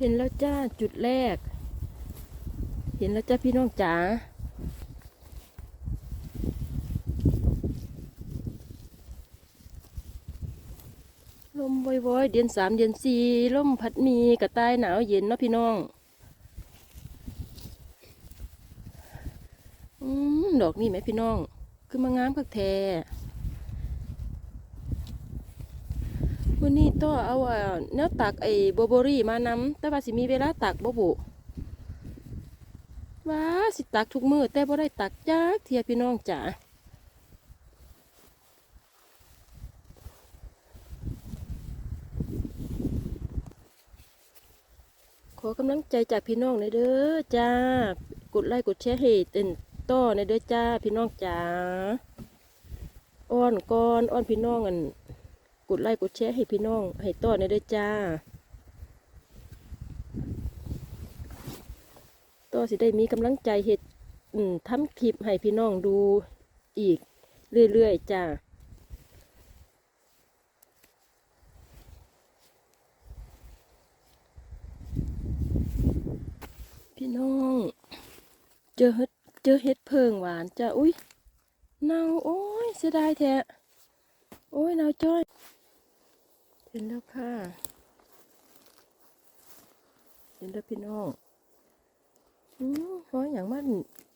เห็นแล้วจ้าจุดแรก เห็นแล้วจ้าพี่น้องจ๋าลมวอยๆเดือนสามเดือนสี่ลมพัดมีกระต่ายหนาวเย็นเนาะพี่น้องอืมดอกนี่ไหมพี่น้อง คือมางามคักแท้ วันนี้ต้อเอาเนื้อตักไอ้โบโบรี่มานำแต่ว่าสิมีเวลาตักบ่บุว้าสิตักทุกมือแต่บ่ได้ตักจักเทียพี่น้องจ๋าขอกำลังใจจากพี่น้องหน่อยเด้อจ้า กดไลค์กดแชร์ให้เต็นต่อในเด้อจ้าพี่น้องจ๋าอ้อนก่อนอ้อนพี่น้องอัน กดไลค์กดแชร์ให้พี่น้อง ให้ต่อในอยเด้จ้าต่อสิได้มีกำลังใจเฮ็ดอืมทำคลิปให้พี่น้องดูอีกเรื่อยๆจ้าพี่น้อง เจอเฮ็ดเจอเฮ็ดเพิงหวานจ้าอุ้ยเน่าโอ้ยเสียดายแท้โอ้ยเน่าจ้อย เห็นแล้วค่ะ เห็นแล้วพี่น้องอือหอยอย่างมัน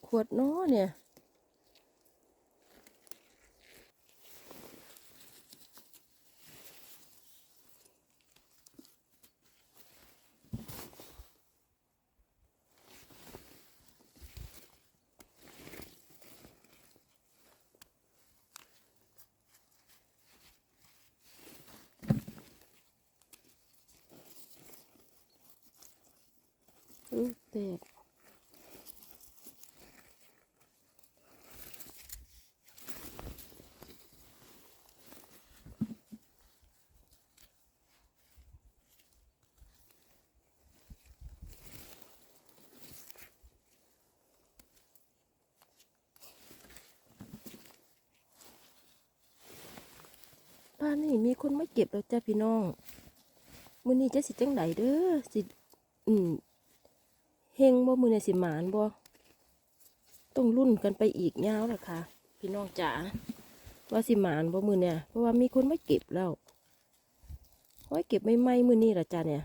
ขวดน้อเนี่ย อือแตกป้านนี่มีคนมาเก็บแล้วจ้าพี่น้องมื้อนี้จะสิจังไดเด้อสิอืมเฮงบ่มือในสิหมานบ่ต้องรุ่นกันไปอีกยาวล่ะค่ะ พี่น้องจ๋าว่าสิหมานบ่มือเนี่ยเพราะว่ามีคนมาเก็บแล้วไว้เก็บไม่ไหมมือนี้ล่ะจ้าเนี่ย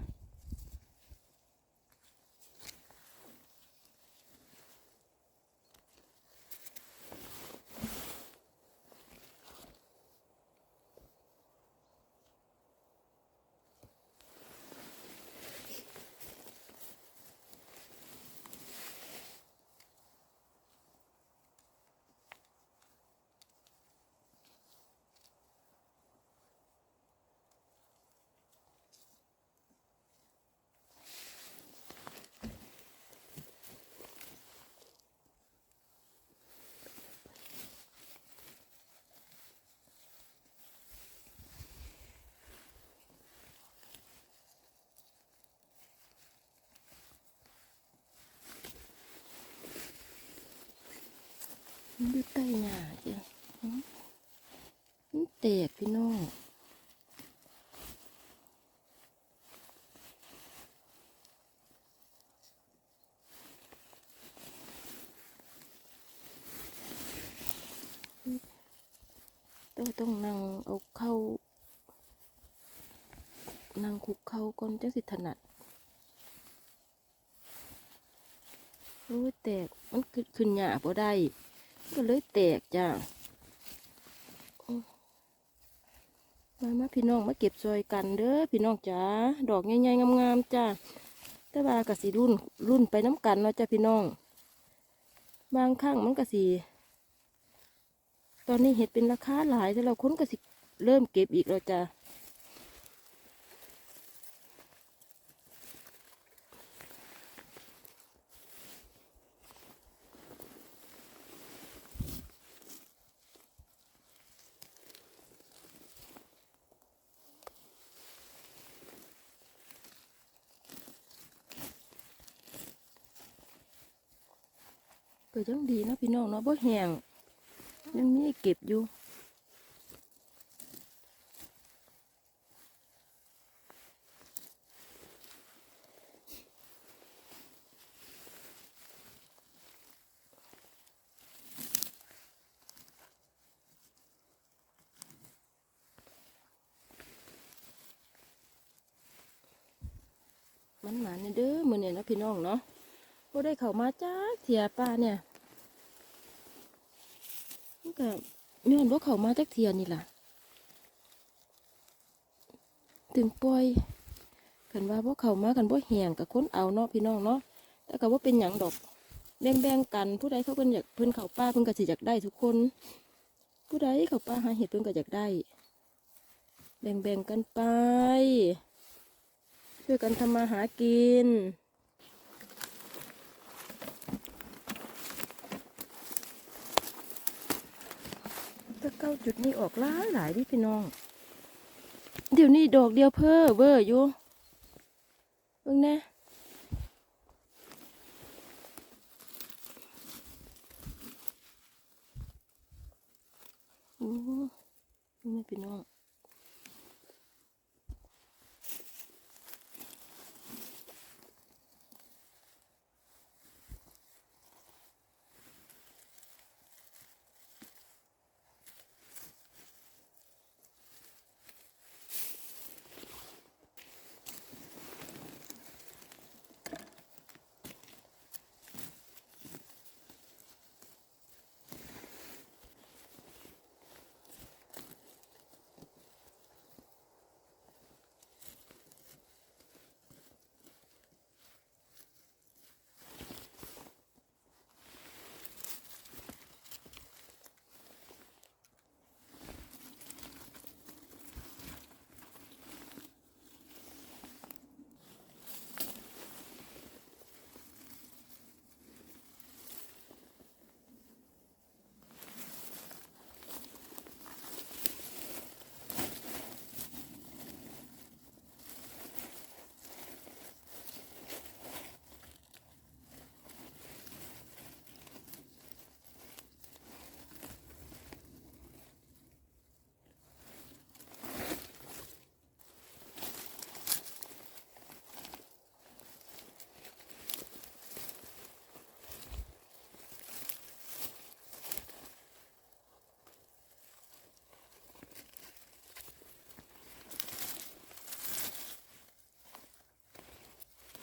มันอยู่ใต้หญ้าจ้ะอืมมันแตกพี่น้องต้องต้องนั่งเอาเข้า นั่งคุกเข้าก่อนจังสิถนัดโอ้ยแตกมันขึ้นหญ้าบ่ได้ ก็เลยแตกจ้ามามาพี่น้องมาเก็บซอยกันเด้อพี่น้องจ้าดอกใหญ่ๆงามๆจ้าแต่ว่ากะสีรุ่นรุ่นไปน้ำกันเนาะจ้าพี่น้อง บางครั้งมันกะสีตอนนี้เห็ดเป็นราคาหลายแต่เราค้นกะสิเริ่มเก็บอีกแล้วจ้า ก็ยังดีนะพี่น้องเนาะบ่แหงยังมีเก็บอยู่มันหมาเนี่ยเด้อมือเนี่ยนะพี่น้องเนาะ ได้เข้ามาจ้าเถียป้าเนี่ยมันก็ย้อนบ่เข้ามาจักเทียนี่ล่ะ ถึงปล่อยกันว่าบ่าเข้ามากันบ่าแหงกับคนเอาเนาะพี่น้องเนาะแต่ก็บ่เป็นหยังดอกแบ่งๆกันผู้ใดเขาเพิ่นอยากเพิ่นเข้าป้าเพิ่นก็สิอยากได้ทุกคน ผู้ใดเข้าป้าหาเห็ดเพิ่นก็อยากได้ แบ่งๆกันไปช่วยกันทำมาหากิน ถ้าเก้าจุดนี้ออกหลายหลายดิพี่น้อง เดี๋ยวนี้ดอกเดียวเพ้อเบอร์อยู่เบิ่งแน่โอ้นี่แม่พี่น้อง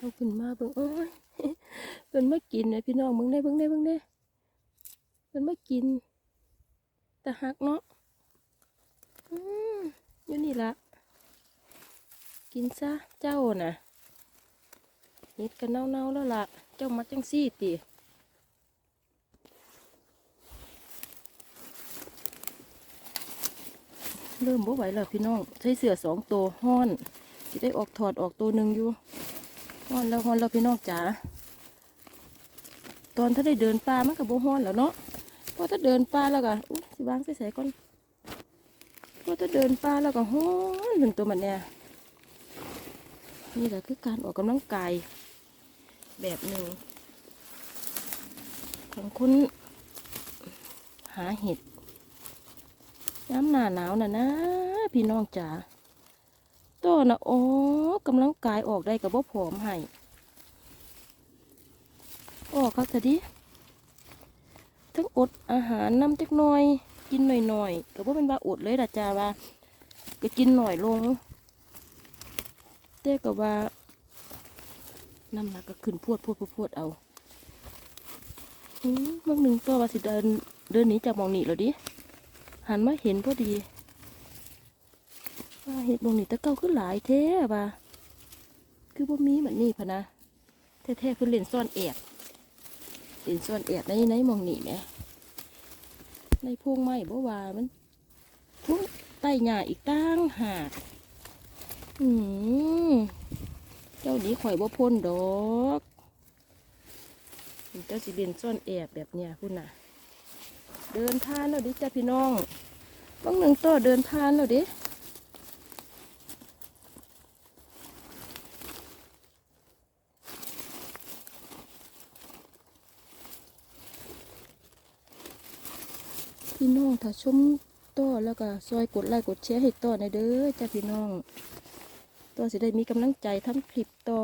เอาขึ้นมาเบิ่งโอ้ยเพิ่นมากินเลยพี่น้องเบิ่งได้เบิ่งได้เบิ่งได้เพิ่นมากินแต่หักเนาะอืมอยู่นี่ละกินซะเจ้าน่ะเฮ็ดกันเน่าๆแล้วล่ะ เจ้ามักจังซี่ติเริ่มบ่ไหวแล้วพี่น้อง ใช้เสือสองตัวห้อนสิได้ออกถอดออกตัวหนึ่งอยู่ ฮ้อนแล้วฮ้อนแล้วพี่น้องจ๋าตอนถ้าได้เดินป่ามันก็บ่ฮ้อนแล้วเนาะพอถ้าเดินป่าแล้วก็อุ๊ยสิวางใส่ๆก่อนพอถ้าเดินป่าแล้วก็ฮ้อนถึงตัวมันเนี่ยนี่แหละคือการออกกำลังกายแบบหนึ่งของคุณหาเห็ดน้ำหนาหนาวน่ะนะ พี่น้องจ๋า ตัวนะโอ้กำลังกายออกได้กับบ่ผอมให้ออกครับจะดิทั้งอดอาหารน้ำจักน่อย กินหน่อยๆก็บ่เป็นว่าอดเลยล่ะจ้าว่าก็กินหน่อยลงแต่ก็ว่าน้ำหนักก็ขึ้นพวดพวดพวดพวดเอาอืมบางหนึ่งตัวว่าสิเดินเดินหนีจากมองหนีแล้วดิหันมาเห็นพอดี เห็ดบงนี่ตะเก้าขึ้นหลายแท้ว่าคือบ่มีเหมือนนี่พะนะแท้ๆเพิ่นเล่นซ่อนแอบเล่นซ่อนแอบในในมองนี่แหมในพวงไม้บ่ว่ามันพุ่งใต้หญ้าอีกตั้งหากอืมเจ้านี้ข่อยบ่พ้นดอกเจ้าสิเล่นซ่อนแอบแบบเนี้ยพุ่นน่ะ เดินทานแล้วดิจ้าพี่น้องบางหนึ่งตัวเดินทานแล้วดิ พี่น้องถ้าชมต่อแล้วก็ซอยกดไลค์กดแชร์ให้ต่อในอยเด้อจ้าพี่น้องต่อสิได้มีกำลังใจทำคลิปต่อ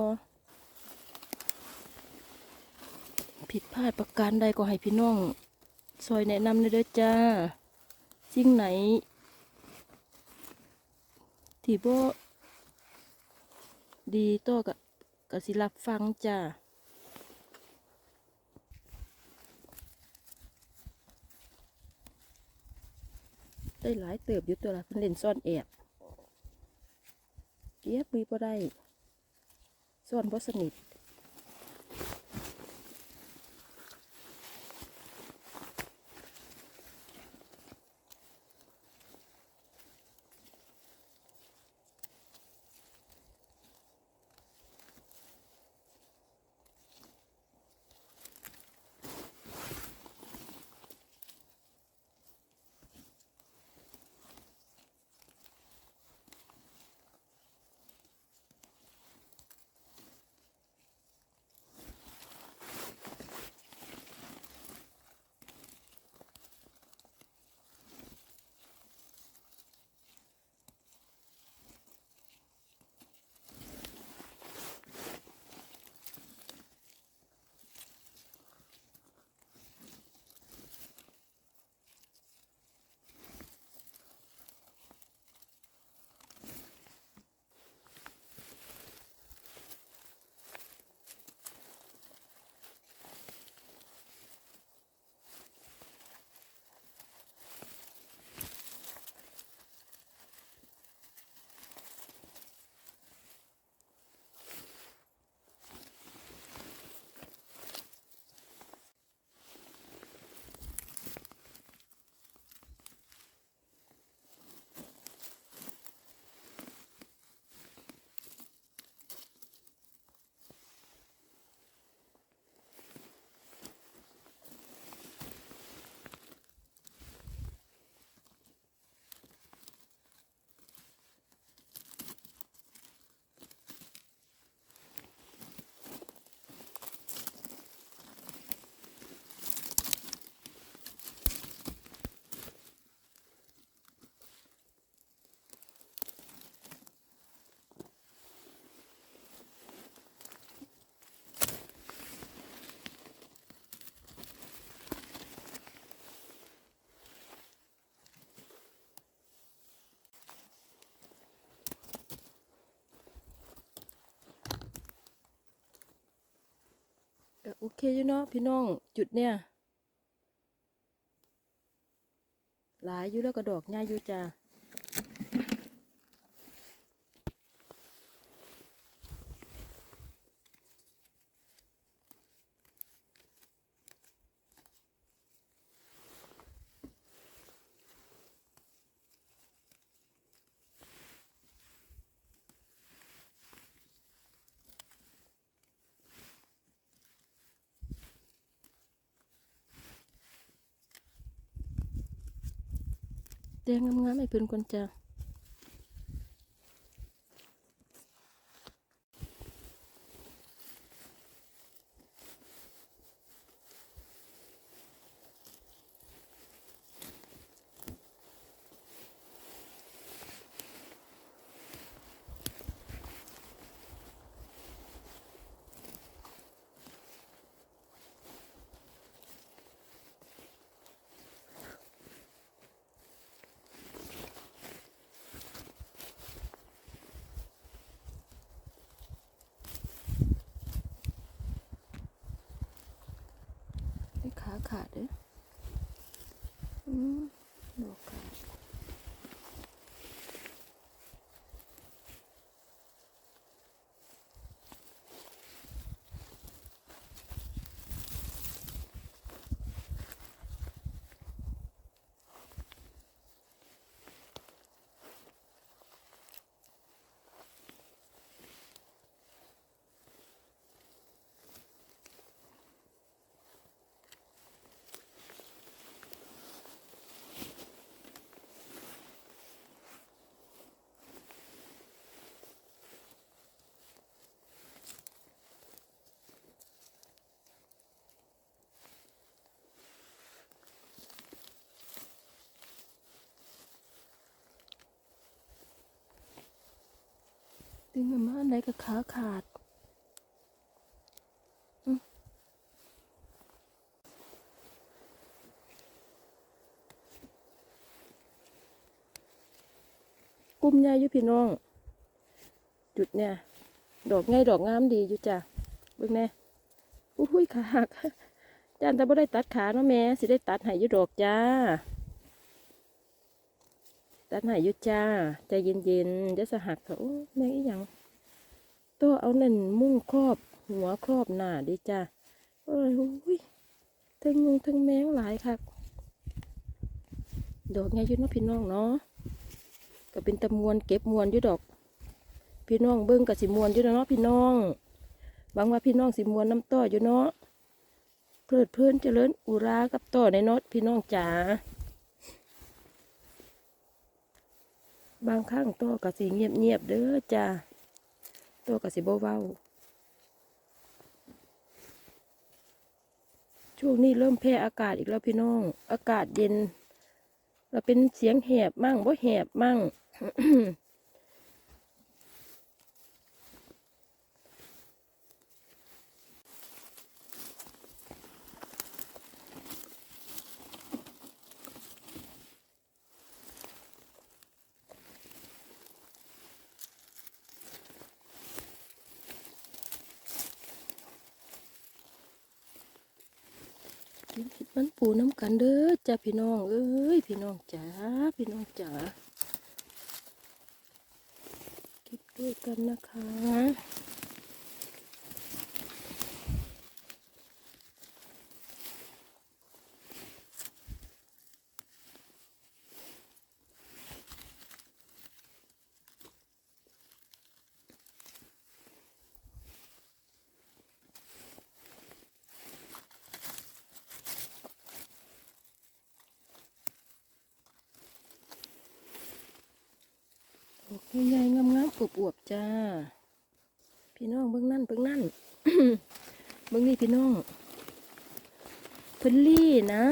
ผิดพลาดประการใดก็ให้พี่น้อง ซอยแนะนำในอยเด้อจ้า สิ่งไหน ที่บ่ดีต่อกับก็สิรับฟังจ้า ได้หลายเติบอยู่ตัวละเพิ่นเล่นซ่อนแอบเกียบมีบ่ได้ซ่อนบ่สนิท ก็โอเคอยู่เนาะพี่น้องจุดเนี่ยหลายอยู่แล้วก็ดอกง่ายอยู่จ้า ดงงามๆให้เพิ่นก่อนจ้า ไอ้ ขาดเด้ออืมดอกขา ดึงมันมาไหนก็ขาขาดกุมใหญ่ยู่พี่น้อง จุดเนี่ย ดอกไงดอกงามดีอยู่จ้ะเบิ่งแน่อุ้ยขาหักจานแต่บ่ได้ตัดขาเนาะแม่สิได้ตัดให้ยู่ดอกจ้า ตัดห้อยู่จ้าใจเย็นๆจะสหักเถอะโอ้แม่งอีหยังตัวเอานั่นมุ่งครอบ หัวครอบหน้าดิจ้าโอ้ยทั้งยุงทั้งแมงหลายคักดอกไงยู่เนาะพี่น้องเนาะก็เป็นตะมวนเก็บมวนอยู่ดอก พี่น้องเบิ้งกับสิมวนอยู่เนาะพี่น้องหวังว่าพี่น้องสิมวนน้ำต่ออยู่เนาะเพลิดเพลินเจริญอุรากับต่อในนาะพี่น้องจ๋า บางครั้งตัวกับสิเงียบเงียบเด้อจ้าตัวกับสิบ่เบาช่วงนี้เริ่มแพ้อากาศอีกแล้วพี่น้อง อากาศเย็น เราเป็นเสียงแหบมั่งบ่แหบมั่ง กินเห็ดมันปูน้ำ กันเด้อจ้าพี่น้อง เอ้ยพี่น้องจ๋าพี่น้องจ๋าเก็บด้วยกันนะคะโอ้ยใหญ่ๆงามๆอวบๆจ้า พี่น้องเบื้องนั่นเบื้องนั่น เบื้องนี่ พี่น้องเพิ่นลี่นะ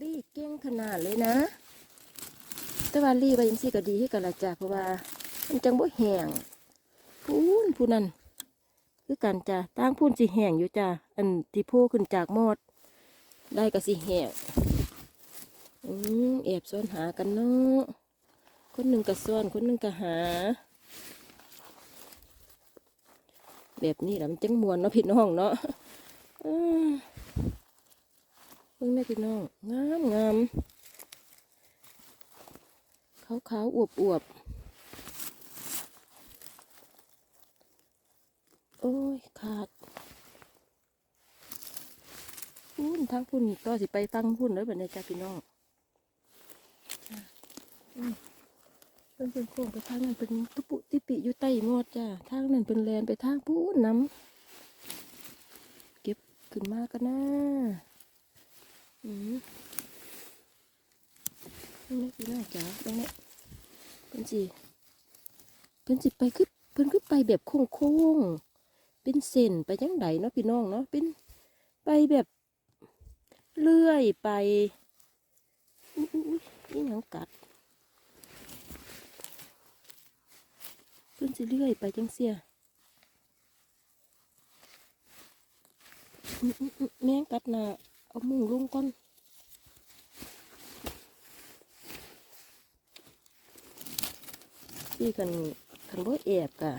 ลี่เก่งขนาดเลยนะ แต่ว่าลี่ไปยังซี่ก็ดีให้กันละจ้าเพราะว่ามันจังบ่แห้งพูนผู้นั้นคือกันจ้าตั้งพูนสิแห้งอยู่จ้าอันที่โพขึ้นจากมอด ได้ก็สิแห้งอืมแอบซ้อนหากันเนาะคนหนึ่งก็ซ้อนคนหนึ่งก็หา แบบนี้แหละมันจังมวนเนาะพี่น้องเนาะเพิ่งแม่พี่น้องงามงามขาวขาวๆอวบอวบโอ้ยขาดพุ่นทางพุ่นก็สิไปฟังพุ่นเลยแบบนี้จ้าพี่น้อง จ้ะอืมเป็นเป็นโค้งไปทางนั้นเป็นตุปุติปิอยู่ใต้หมอดจ้าทางนั้นเป็นแลนไปทางพุ่นน้ำเก็บขึ้นมากันนะอืมนี่พี่น้องจ๋าตรงนี้เป็นสิเป็นสิไปคือเพิ่นคือไปแบบโค้งโค้งๆเป็นเส้นไปจังไดเนาะพี่น้องเนาะเป็นไปแบบเลื่อยไปอุ้ยนี่หยังกัด เพิ่ นสิเลื่อยไปจังเสียแม่งกัดหนาเอามุงลงก่อนพี่กันกันบ่แอบกะ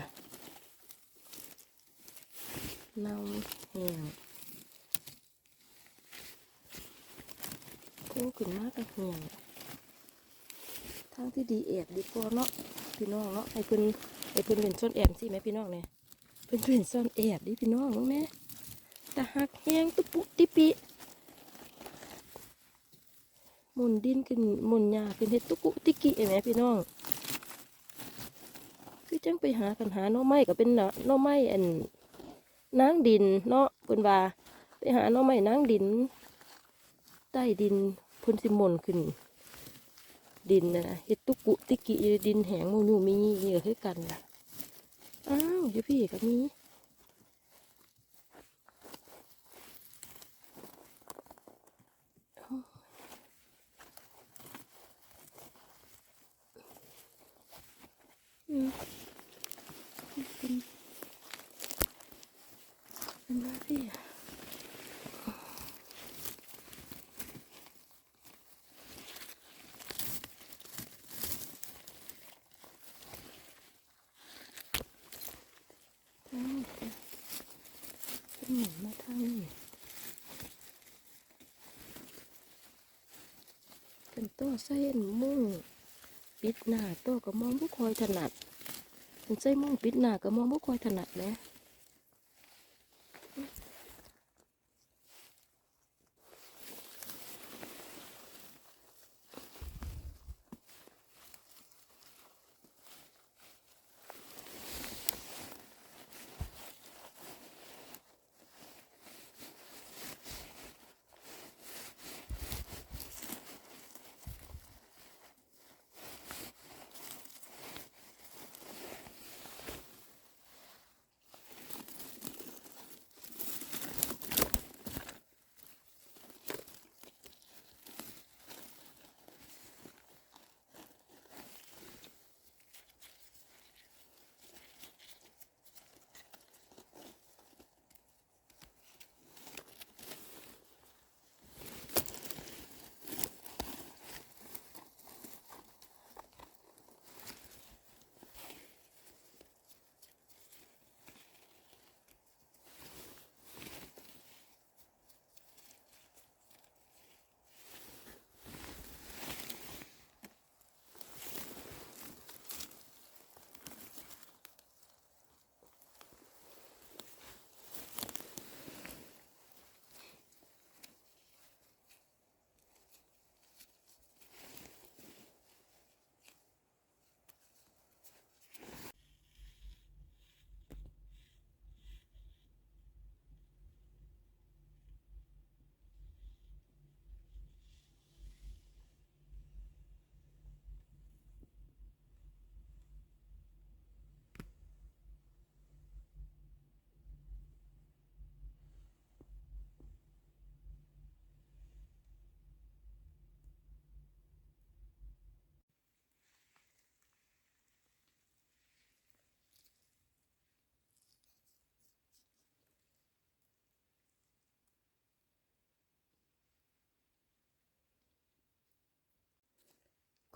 เน่าแห้งโค้ขึ้นมากกะแห้งทางที่ดีแอบดีกว่าเนาะพี่น้องเนาะให้เพิ่น ให้เพิ่นเป็นซ่อนแอบสิแม่พี่น้องเนี่ยเพิ่นเป็นซ่อนแอบดิพี่น้องรู้ไหมแต่หักแห้งตุปุติปิหมุนดินขึ้นหมุนหญ้าขึ้นเฮ็ดตุกุติกิเห็นไหมพี่น้อง คือจังไปหากันหาหน่อไม้ก็เป็นเนาะหน่อไม้อันนางดินเนาะเพิ่นว่าไปหาน่อไม้นางดินใต้ดินเพิ่นสิหม่นขึ้น ดินนะนะเฮ็ดตุกุติกิอยู่ในดินแหงหมูยูมีนี่ก็คือกันล่ะอ้าวอยู่พี่ก็มีอืมเป็นเป็นมาพี่ เป็นหมุมาทางนี้เป็นตัวใส่มุ่งปิดหน้าตัวก็มองบุคคอยถนัดเป็นใส่มุ่งปิดหน้าก็มองบุคคอยถนัดนะ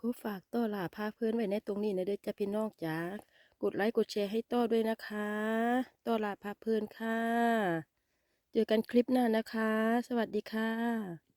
ขอฝากต้อหลาพาเพื่อนไว้ในตรงนี้นะเด้อจ้าพี่น้องจ๋ากดไลค์กดแชร์ให้ต้อด้วยนะคะต้อหลาพาเพื่อนค่ะ เจอกันคลิปหน้านะคะ สวัสดีค่ะ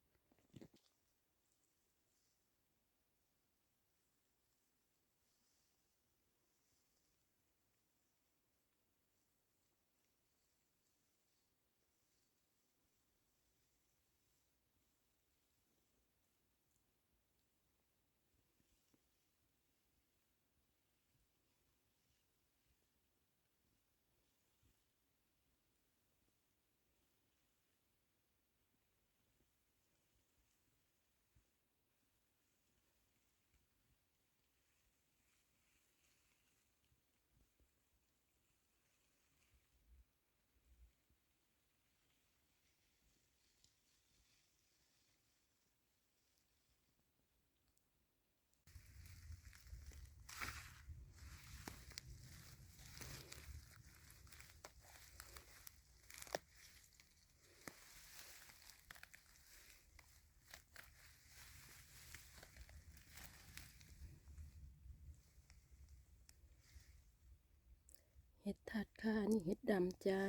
ขัดค่ะนี่เห็ดดำจ้า